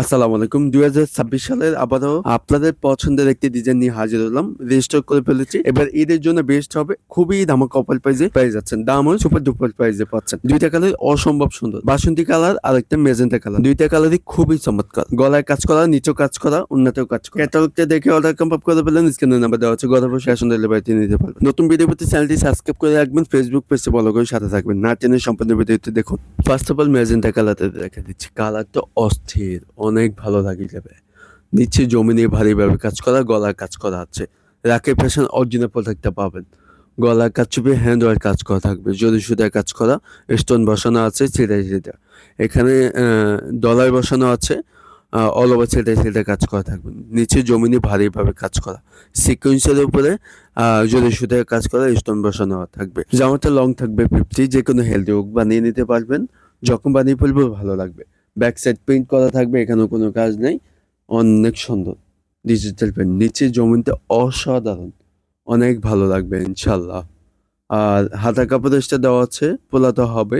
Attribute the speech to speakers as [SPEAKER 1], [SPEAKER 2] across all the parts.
[SPEAKER 1] আসসালামু আলাইকুম। দুই হাজার ছাব্বিশ সালের আবারও আপনাদের পছন্দের একটি ডিজাইন নিয়ে হাজির হলাম। রেজিস্টার করে ফেলেছি। এবার ঈদের জন্য বেস্ট হবে। খুবই দামা কপাল প্রাইজে পেয়ে যাচ্ছেন। দাম দামও সুপার ডুপার প্রাইজে পাচ্ছেন। দুইটা কালার অসম্ভব সুন্দর। বাসন্তী কালার আর একটা মেজেন্টা কালার দুইটা কালারই খুবই চমৎকার। গলায় কাজ করা, নিচেও কাজ করা, উন্নতেও কাজ করা। ক্যাটালগটা দেখে অর্ডার কনফার্ম করে ফেলেন। স্ক্রিনের নাম্বার দেওয়া আছে। গত বছর আসন ডেলিভারিতে নিতে পারবেন। নতুন ভিডিও পেতে চ্যানেলটি সাবস্ক্রাইব করে রাখবেন। ফেসবুক পেজে ফলো করে সাথে থাকবেন। না টেনে সম্পূর্ণ ভিডিওটি দেখুন। ফার্স্ট অফ অল মেজেন্টা কালারটা দেখা দিচ্ছি। কালারটা অস্থির অনেক ভালো লাগে যাবে নিচে জমিনে ভারীভাবে কাজ করা, গলার কাজ করা আছে। রাকে ফ্যাশন অরিজিনাল প্রোডাক্টটা পাবেন। গলার কাজ চুপে হ্যান্ড ওয়ার কাজ করা থাকবে। যদি সুতায় কাজ করা স্টোন বসানো আছে ছিটা ছিটা এখানে ডলার বসানো আছে অল ওভার ছিটা ছিটা কাজ করা থাকবে। নিচে জমিনে ভারীভাবে কাজ করা। সিকুয়েন্সের উপরে যদি সুতায় কাজ করা স্টোন বসানো থাকবে। জামাটা লং থাকবে ফিফটি যে কোনো হেলদি হোক, বানিয়ে নিতে পারবেন। যখন বানিয়ে ফেলব ভালো লাগবে। ব্যাক সাইড প্রিন্ট করা থাকবে, এখানেও কোনো কাজ নেই। অনেক সুন্দর। ডিজিটাল পেন নিচে জমিনটা অসাধারণ। অনেক ভালো লাগবে ইনশাল্লাহ আর হাতা কাপড়টা দেওয়া আছে, পোলাতে হবে।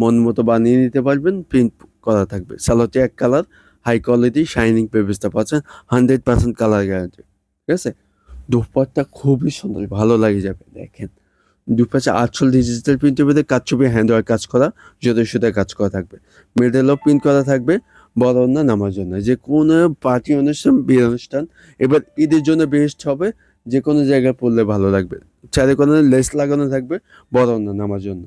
[SPEAKER 1] মন মতো বানিয়ে নিতে পারবেন প্রিন্ট করা থাকবে। সালোতে এক কালার হাই কোয়ালিটি শাইনিং পেপারসটা পাচ্ছেন হান্ড্রেড পার্সেন্ট কালার গ্যারান্টি ঠিক আছে? দুপাটটা খুবই সুন্দর, ভালো লাগে যাবে, দেখেন। দুপাশে আটশোল ডিজিটাল প্রিন্টের মধ্যে কাজ ছবি হ্যান্ড ওয়ার কাজ করা জোরে সুতে কাজ করা থাকবে। মিডেলও প্রিন্ট করা থাকবে, বড় না নামার জন্য। যে কোনো পার্টি অনুষ্ঠান, বিয়ে অনুষ্ঠান, এবার ঈদের জন্য বেস্ট হবে, যে কোনো জায়গায় পড়লে ভালো লাগবে। চারে কোনো লেস লাগানো থাকবে, বড় না নামার জন্য।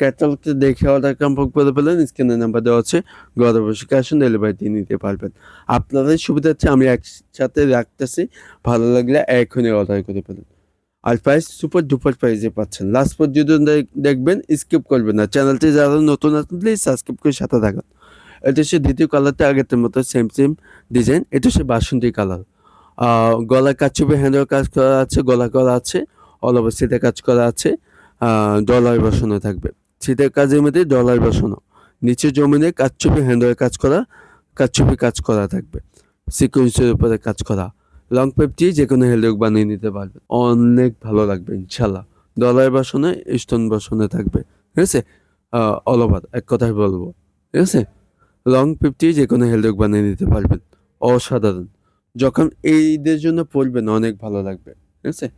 [SPEAKER 1] ক্যাটালগটা দেখে অর্ডার কনফার্ম করে ফেলেন স্ক্রিনের নাম্বার দেওয়া আছে ঘরে বসে ক্যাশ অন ডেলিভারিতে নিতে পারবেন। আপনাদের সুবিধা হচ্ছে আমি একসাথে রাখতেছি, ভালো লাগলে এখনই অর্ডার করে ফেলুন। আর প্রাইস সুপার ডুপার প্রাইসে পাচ্ছেন। লাস্ট পর্যন্ত দেখবেন স্কিপ করবেন না। চ্যানেলটি যারা নতুন আছেন প্লিজ সাবস্ক্রাইব করে সাথে থাকুন। এটা হচ্ছে দ্বিতীয় কালারটা আগের মতো সেম সেম ডিজাইন এটা হচ্ছে বাসন্তী কালার গলা কাজ ছবি হ্যান্ডেল কাজ করা আছে, গলা করা আছে অল ওভার সিটে কাজ করা আছে ডলার বসানো থাকবে। সিটের কাজের মধ্যে ডলার বসানো। নিচে জমিনে কাজ ছবি হ্যান্ডেল কাজ করা, কাজ ছবি কাজ করা থাকবে। সিকুয়েন্সের উপরে কাজ করা। লং পেপটি যে কোনো হেলডক বানিয়ে নিতে পারবেন অনেক ভালো লাগবে ইনশাল্লাহ ডলার বাসনে স্টোন বাসনে থাকবে। ঠিক আছে? অল ওভার এক কথায় বলব। ঠিক আছে? লং ফিফটি যে কোনো হেলডক বানিয়ে নিতে পারবেন। অসাধারণ। যখন এইদের জন্য পরবেন অনেক ভালো লাগবে। ঠিক আছে?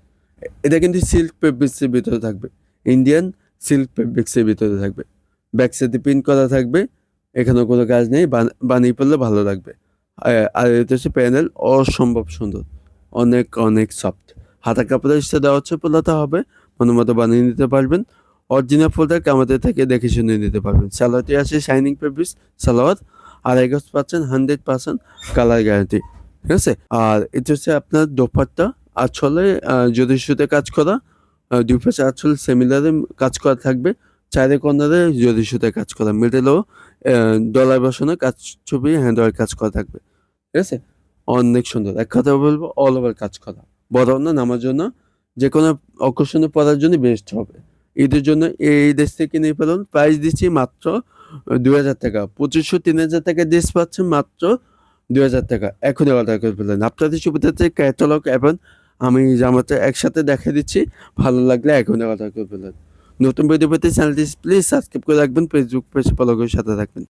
[SPEAKER 1] এটা কিন্তু সিল্ক ফেব্রিক্সের ভিতরে থাকবে। ইন্ডিয়ান সিল্ক ফেব্রিক্সের ভিতরে থাকবে। ব্যাক সাইডে প্রিন্ট করা থাকবে। এখানেও কোনো কাজ নেই, বান- বানিয়ে পড়লে ভালো লাগবে। আর- এটা হচ্ছে প্যানেল অসম্ভব সুন্দর। অনেক অনেক সফট হাতা কাপড়ের সাথে দেওয়া হচ্ছে পোলাতে হবে, মনের মতো বানিয়ে নিতে পারবেন। অরিজিনাল প্রোডাক্ট আমাদের থেকে দেখে শুনে নিতে পারবেন। সালোয়ারটি আছে শাইনিং ফেব্রিক্স সালোয়ার আর এগোস পাচ্ছেন হান্ড্রেড পার্সেন্ট কালার গ্যারান্টি ঠিক আছে? আর এটা হচ্ছে আপনার দোপাট্টা, আঁচলে যদি সুতে কাজ করা দুই পাশে সেমিলারে কাজ করা থাকবে। চারে কর্নারে যদি সুতে কাজ করা মিডেলেও ডলার বসানো কাজ ছবি, হ্যান্ড ওয়ার কাজ করা থাকবে। ঠিক আছে? অনেক সুন্দর। এক কথা বলব অল ওভার কাজ করা। বড় না, নামার জন্য যে কোনো অকর্ষণে পড়ার জন্য বেস্ট হবে। ঈদের জন্য এই দেশ থেকে নিয়ে ফেলুন প্রাইস দিচ্ছি মাত্র দুই হাজার টাকা। পঁচিশশো, তিন হাজার টাকা ড্রেস পাচ্ছেন মাত্র দুই হাজার টাকা। এখনই অর্ডার করে ফেলেন। আপনাদের সুবিধাতে ক্যাটালগ এবং আমি জামাটা একসাথে দেখা দিচ্ছি। ভালো লাগলে এখনই অর্ডার করে ফেলেন। নতুন ভিডিও পেতে চ্যানেলটি প্লিজ সাবস্ক্রাইব করে রাখবেন ফেসবুক পেজ ফলো করে সাথে থাকবেন।